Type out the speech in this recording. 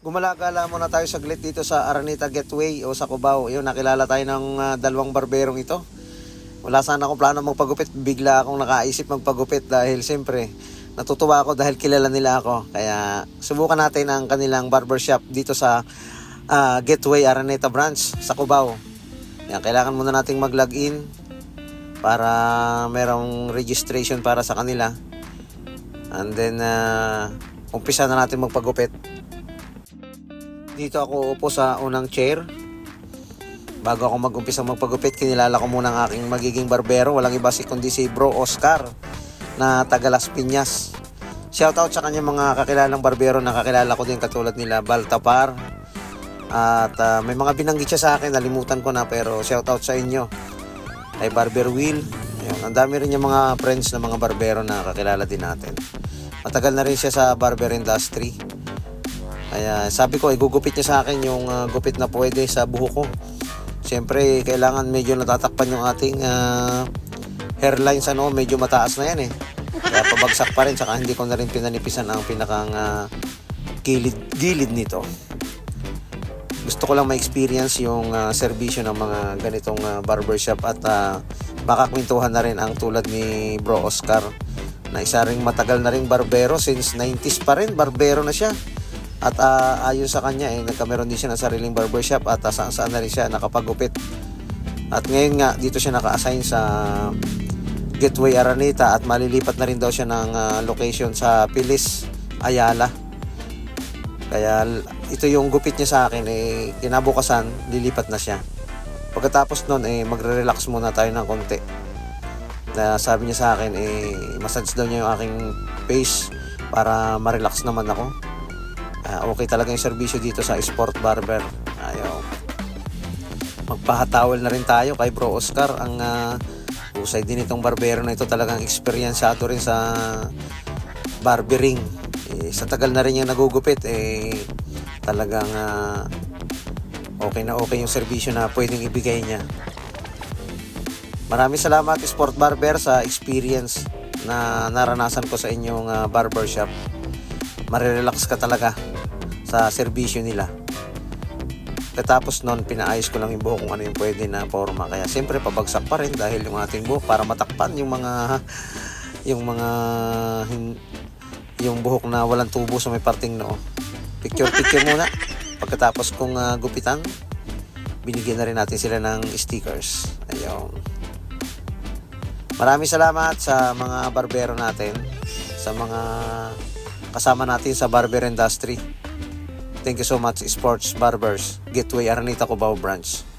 Gumala-gala muna tayo saglit dito sa Araneta Gateway o sa Cubao. Yun, nakilala tayo ng ah, dalawang barberong ito. Wala sana akong plano magpagupit. Bigla akong nakaisip magpagupit dahil siyempre natutuwa ako dahil kilala nila ako. Kaya subukan natin ang kanilang barbershop dito sa ah, Gateway Araneta Branch sa Cubao. Yan, kailangan muna nating mag-login para merong registration para sa kanila. And then, uh, umpisa na natin magpagupit. Dito ako upo sa unang chair. Bago ako mag-umpisa magpagupit, kinilala ko muna ang aking magiging barbero. Walang iba si kundi si Bro Oscar na taga Las Piñas. Shoutout sa kanya mga kakilalang barbero na kakilala ko din katulad nila Baltapar. At ah, may mga binanggit siya sa akin, nalimutan ko na pero shoutout sa inyo. Kay Barber Will. Ayun, ang dami rin yung mga friends na mga barbero na kakilala din natin. Matagal na rin siya sa barber industry. Kaya sabi ko, igugupit niya sa akin yung ah, gupit na pwede sa buho ko. Siyempre, kailangan medyo natatakpan yung ating ah, hairlines ano, medyo mataas na yan eh. Kaya pabagsak pa rin, saka hindi ko na rin pinanipisan ang pinakang ah, gilid, gilid nito. Gusto ko lang ma-experience yung ah, serbisyo ng mga ganitong ah, barbershop at uh, makakwentuhan na rin ang tulad ni Bro Oscar na isa ring matagal na ring barbero since 90s pa rin, barbero na siya. At ah, ayon sa kanya, eh, nagkameron din siya ng sariling barbershop at uh, saan saan na rin siya nakapagupit. At ngayon nga, dito siya naka-assign sa Gateway Araneta at malilipat na rin daw siya ng ah, location sa Pilis, Ayala. Kaya ito yung gupit niya sa akin, eh, kinabukasan, lilipat na siya. Pagkatapos nun, eh, magre-relax muna tayo ng konti. Na sabi niya sa akin, eh, massage daw niya yung aking face para ma-relax naman ako. Ah, okay talaga yung serbisyo dito sa Sport Barber. Ayaw. Magpahatawal na rin tayo kay Bro Oscar. Ang ah, usay din itong barbero na ito talagang eksperyensyado rin sa barbering. Eh, sa tagal na rin yung nagugupit, eh, talagang ah, okay na okay yung serbisyo na pwedeng ibigay niya. Maraming salamat Sport Barber sa experience na naranasan ko sa inyong ah, barbershop. Marirelax ka talaga sa serbisyo nila. Katapos nun, pinaayos ko lang yung buhok kung ano yung pwede na forma. Kaya siyempre pabagsak pa rin dahil yung ating buhok para matakpan yung mga yung mga yung buhok na walang tubo sa may parting noo. Picture picture muna. Pagkatapos kong ah, gupitan, binigyan na rin natin sila ng stickers. Ayun. Maraming salamat sa mga barbero natin, sa mga kasama natin sa barber industry. Thank you so much, Sports Barbers, Gateway Aranita Cubao Branch.